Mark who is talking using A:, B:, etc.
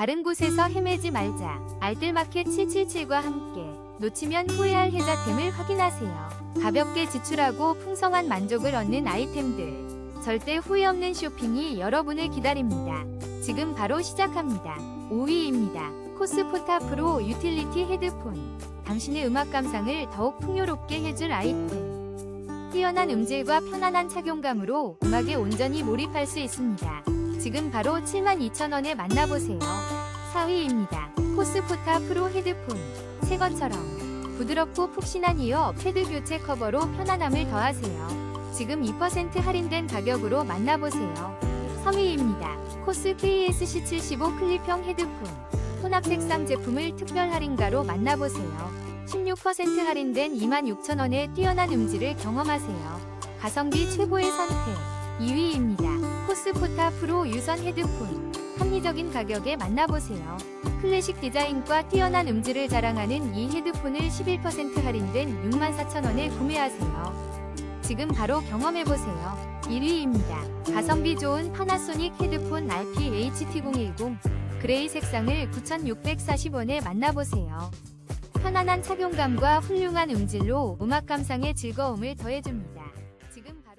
A: 다른 곳에서 헤매지 말자. 알뜰마켓 777과 함께 놓치면 후회할 혜자템을 확인하세요. 가볍게 지출하고 풍성한 만족을 얻는 아이템들. 절대 후회 없는 쇼핑이 여러분을 기다립니다. 지금 바로 시작합니다. 5위입니다. 코스포타 프로 유틸리티 헤드폰. 당신의 음악 감상을 더욱 풍요롭게 해줄 아이템. 뛰어난 음질과 편안한 착용감으로 음악에 온전히 몰입할 수 있습니다. 지금 바로 72,000원에 만나보세요. 4위입니다. 코스포타 프로 헤드폰. 새 것처럼 부드럽고 푹신한 이어 패드 교체 커버로 편안함을 더하세요. 지금 2% 할인된 가격으로 만나보세요. 3위입니다. 코스 KSC75 클립형 헤드폰. 혼합 색상 제품을 특별 할인가로 만나보세요. 16% 할인된 26,000원의 뛰어난 음질을 경험하세요. 가성비 최고의 선택. 2위입니다. 코스포타 프로 유선 헤드폰. 합리적인 가격에 만나보세요. 클래식 디자인과 뛰어난 음질을 자랑하는 이 헤드폰을 11% 할인된 64,000원에 구매하세요. 지금 바로 경험해보세요. 1위입니다. 가성비 좋은 파나소닉 헤드폰 RP-HT010 그레이 색상을 9,640원에 만나보세요. 편안한 착용감과 훌륭한 음질로 음악 감상의 즐거움을 더해줍니다. 지금 바-